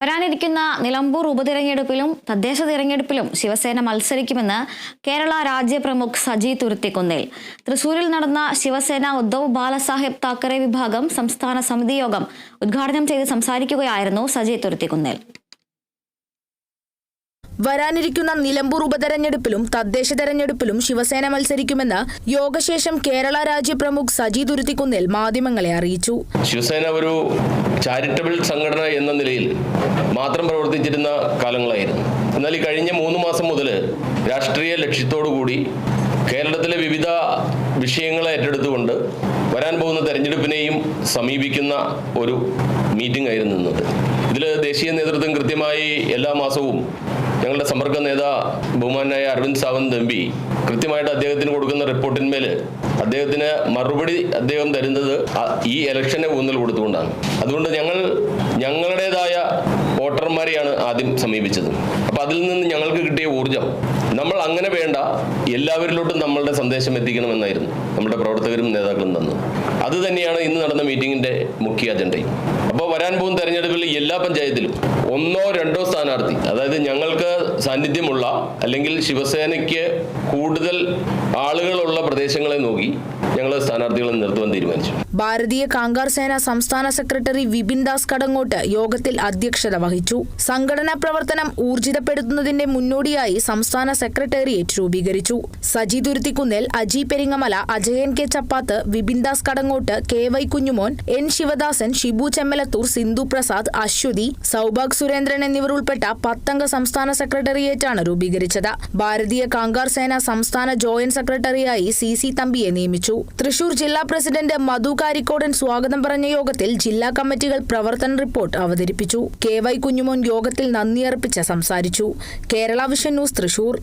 വരാനിരിക്കുന്ന നിലമ്പൂർ ഉപതിരഞ്ഞെടുപ്പിലും തദ്ദേശ തിരഞ്ഞെടുപ്പിലും ശിവസേന മത്സരിക്കുമെന്ന് കേരള രാജ്യ പ്രമുഖ് സജി തുരുത്തിക്കുന്നേൽ. തൃശൂരിൽ നടന്ന ശിവസേന ഉദ്ധവ് ബാലസാഹേബ് താക്കറെ വിഭാഗം സംസ്ഥാന സമിതി യോഗം ഉദ്ഘാടനം ചെയ്ത് സംസാരിക്കുകയായിരുന്നു സജി തുരുത്തിക്കുന്നേൽ. വരാനിരിക്കുന്ന നിലമ്പൂർ ഉപതെരഞ്ഞെടുപ്പിലും തദ്ദേശ തെരഞ്ഞെടുപ്പിലും ശിവസേന മത്സരിക്കുമെന്ന് യോഗശേഷം കേരള രാജ്യ പ്രമുഖ് സജി തുരുത്തിക്കുന്നിൽ മാധ്യമങ്ങളെ അറിയിച്ചു. ശിവസേന ഒരു ചാരിറ്റബിൾ സംഘടന എന്ന നിലയിൽ മാത്രം പ്രവർത്തിച്ചിരുന്ന കാലങ്ങളായിരുന്നു. എന്നാൽ ഈ കഴിഞ്ഞ മൂന്ന് മാസം മുതൽ രാഷ്ട്രീയ ലക്ഷ്യത്തോടു കൂടി കേരളത്തിലെ വിവിധ വിഷയങ്ങളെ ഏറ്റെടുത്തുകൊണ്ട് വരാൻ പോകുന്ന തെരഞ്ഞെടുപ്പിനെയും സമീപിക്കുന്ന ഒരു മീറ്റിംഗ് ആയിരുന്നു ഇതിൽ ദേശീയ നേതൃത്വം കൃത്യമായി എല്ലാ മാസവും ഞങ്ങളുടെ സമ്പർക്ക നേതാ ബഹുമാനായ അരവിന്ദ് സാവന്ത് എം പി കൃത്യമായിട്ട് അദ്ദേഹത്തിന് കൊടുക്കുന്ന റിപ്പോർട്ടിന്മേൽ അദ്ദേഹത്തിന് മറുപടി അദ്ദേഹം തരുന്നത് ഈ ഇലക്ഷനെ ഊന്നൽ കൊടുത്തുകൊണ്ടാണ്. അതുകൊണ്ട് ഞങ്ങൾ ഞങ്ങളുടേതായ വോട്ടർമാരെയാണ് ആദ്യം സമീപിച്ചത്. അപ്പം അതിൽ നിന്ന് ഞങ്ങൾക്ക് കിട്ടിയ ഊർജം നമ്മൾ അങ്ങനെ വേണ്ട എല്ലാവരിലോട്ടും നമ്മളുടെ സന്ദേശം എത്തിക്കണമെന്നായിരുന്നു നമ്മുടെ പ്രവർത്തകരും നേതാക്കളും തന്നു അത് തന്നെയാണ് ഇന്ന് നടന്ന മീറ്റിംഗിന്റെ മുഖ്യ അജണ്ടയും അപ്പോൾ വരാൻ പോകുന്ന തെരഞ്ഞെടുപ്പിൽ എല്ലാ പഞ്ചായത്തിലും ഒന്നോ രണ്ടോ സ്ഥാനാർത്ഥി അതായത് ഞങ്ങൾക്ക് സാന്നിധ്യമുള്ള അല്ലെങ്കിൽ ശിവസേനയ്ക്ക് കൂടുതൽ ആളുകളുള്ള പ്രദേശങ്ങളെ നോക്കി ഞങ്ങൾ സ്ഥാനാർത്ഥികളെ നിർത്തുവാൻ തീരുമാനിച്ചു. ഭാരതീയ കാങ്കാർ സേന സംസ്ഥാന സെക്രട്ടറി വിപിൻ ദാസ് കടങ്ങോട്ട് യോഗത്തിൽ അധ്യക്ഷത വഹിച്ചു. സംഘടനാ പ്രവർത്തനം ഊർജിതപ്പെടുത്തുന്നതിന്റെ മുന്നോടിയായി സംസ്ഥാന സെക്രട്ടേറിയറ്റ് രൂപീകരിച്ചു. Saji Thuruthikunnil Aji Peringamala Ajayan K Chappath Vipin Das Kadangode K Y Kunjumon N Sivadasan Shibu Chemmalathur Sindhu Prasad Aswathy Saubhag Surendran എന്നിവർ ഉൾപ്പെട്ട പത്തംഗ സംസ്ഥാന സെക്രട്ടേറിയറ്റാണ് രൂപീകരിച്ചത്. ഭാരതീയ കാങ്കാർ സേന സംസ്ഥാന ജോയിന്റ് സെക്രട്ടറിയായി സി സി തമ്പിയെ നിയമിച്ചു. തൃശൂർ ജില്ലാ പ്രസിഡന്റ് മധു കാരിക്കോടൻ സ്വാഗതം പറഞ്ഞ യോഗത്തിൽ ജില്ലാ കമ്മിറ്റികൾ പ്രവർത്തന റിപ്പോർട്ട് അവതരിപ്പിച്ചു. കെ വൈ കുഞ്ഞുമോൻ യോഗത്തിൽ നന്ദിയർപ്പിച്ച് സംസാരിച്ചു. Kerala vision news Thrissur.